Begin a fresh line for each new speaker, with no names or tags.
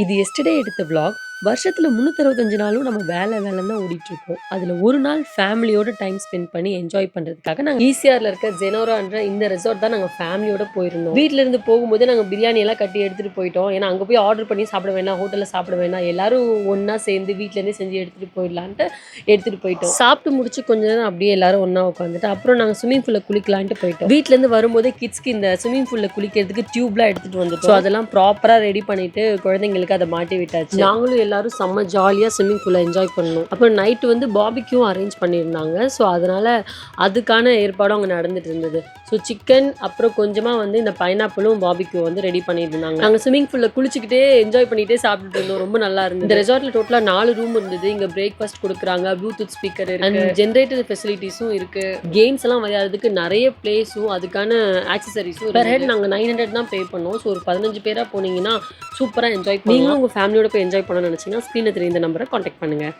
இது எஸ்டர்டே எடுத்த விளாக் வருஷத்தில் முந்நூற்றறுபத்தஞ்சு நாளும் நம்ம வேலை வேலைன்னு தான் ஓடிட்டுருக்கோம். அதில் ஒரு நாள் ஃபேமிலியோட டைம் ஸ்பெண்ட் பண்ணி என்ஜாய் பண்ணுறதுக்காக நாங்கள் ஈசிஆரில் இருக்க ஜெனோரான்ற இந்த ரெசார்ட் தான் நாங்கள் ஃபேமிலியோட போயிருந்தோம். வீட்டில் இருந்து போகும்போது நாங்கள் பிரியாணி எல்லாம் கட்டி எடுத்துகிட்டு போயிட்டோம். ஏன்னா அங்கே போய் ஆர்டர் பண்ணி சாப்பிட வேணாம் ஹோட்டலில் சாப்பிட வேணாம் எல்லாரும் ஒன்றா சேர்ந்து வீட்டிலேருந்தே செஞ்சு எடுத்துகிட்டு போயிடலான்ட்டு எடுத்துகிட்டு போயிட்டோம். சாப்பிட்டு முடிச்சு கொஞ்ச நேரம் அப்படியே எல்லாரும் ஒன்றா உட்காந்துட்டு அப்புறம் நாங்கள் ஸ்விம்மிங் பூலில் குளிக்கலான்ட்டு போயிட்டோம். வீட்டிலேருந்து வரும்போதே கிட்ஸ்க்கு இந்த ஸ்விம்மிங் பூலில் குளிக்கிறதுக்கு டியூப்லாம் எடுத்துகிட்டு வந்துட்டோம். அதெல்லாம் ப்ராப்பராக ரெடி பண்ணிவிட்டு குழந்தைங்களுக்கு அதை மாட்டி விட்டாச்சு. நாங்களும் எல்லாரும் செம்ம ஜாலியாக ஸ்விம்மிங் பூலை என்ஜாய் பண்ணோம் அப்புறம் நைட்டு வந்து பாபிக்யூ அரேஞ்ச் பண்ணியிருந்தாங்க. ஸோ அதனால அதுக்கான ஏற்பாடும் அங்கே நடந்துட்டு இருந்தது. ஸோ சிக்கன் அப்புறம் கொஞ்சமாக வந்து இந்த பைனாப்பிளும் பாபிக்யூ வந்து ரெடி பண்ணியிருந்தாங்க. நாங்கள் ஸ்விம்மிங் பூலில் குளிச்சுக்கிட்டே என்ஜாய் பண்ணிகிட்டே சாப்பிட்டுட்டு இருந்தோம். ரொம்ப நல்லா இருந்தது. இந்த ரெசார்ட்டில் டோட்டலாக நாலு ரூம் இருந்தது. இங்கே பிரேக்ஃபாஸ்ட் கொடுக்குறாங்க. ப்ளூடூத் ஸ்பீக்கர் இருக்கு. ஜென்ரேட்டர் ஃபெசிலிட்டிஸும் இருக்கு. கேம்ஸ் எல்லாம் விளையாடுறதுக்கு நிறைய பிளேஸும் அதுக்கான ஆக்சசரிஸும் பெர் ஹெட் நாங்கள் நைன் ஹண்ட்ரட் தான் பே பண்ணோம். ஸோ ஒரு பதினஞ்சு பேராக போனீங்கன்னா சூப்பராக என்ஜாய் நீங்களும் உங்கள் ஃபேமிலியோட போய் என்ஜாய் பண்ண நினச்சிங்கன்னா ஸ்க்ரீனில் இந்த நம்பரை காண்டாக்ட் பண்ணுங்கள்